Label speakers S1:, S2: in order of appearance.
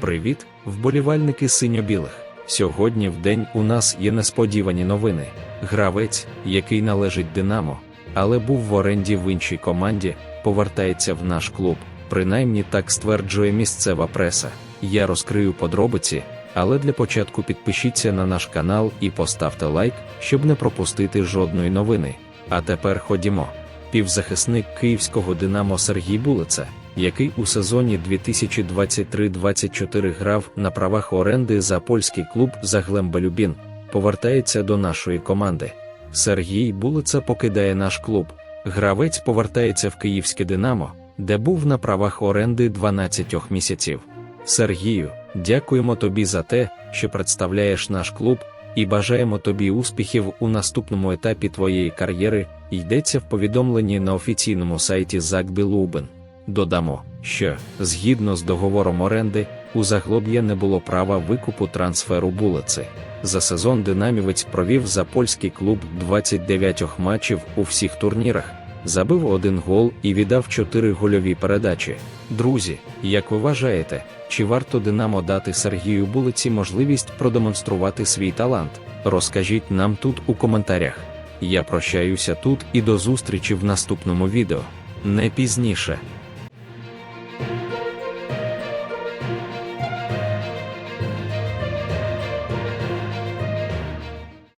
S1: Привіт, вболівальники синьо-білих. Сьогодні в день у нас є несподівані новини. Гравець, який належить Динамо, але був в оренді в іншій команді, повертається в наш клуб. Принаймні так стверджує місцева преса. Я розкрию подробиці, але для початку підпишіться на наш канал і поставте лайк, щоб не пропустити жодної новини. А тепер ходімо. Півзахисник київського Динамо Сергій Булица, який у сезоні 2023-24 грав на правах оренди за польський клуб Заглемба Любін, повертається до нашої команди. Сергій Булица покидає наш клуб. Гравець повертається в київське Динамо, де був на правах оренди 12 місяців. Сергію, дякуємо тобі за те, що представляєш наш клуб, і бажаємо тобі успіхів у наступному етапі твоєї кар'єри. Йдеться в повідомленні на офіційному сайті Закбі Лубен. Додамо, що, згідно з договором оренди, у заглоб'я не було права викупу трансферу булиці. За сезон динамівець провів за польський клуб 29 матчів у всіх турнірах, забив один гол і віддав 4 гольові передачі. Друзі, як ви вважаєте, чи варто Динамо дати Сергію Булиці можливість продемонструвати свій талант? Розкажіть нам тут у коментарях. Я прощаюся тут і до зустрічі в наступному відео. Не пізніше.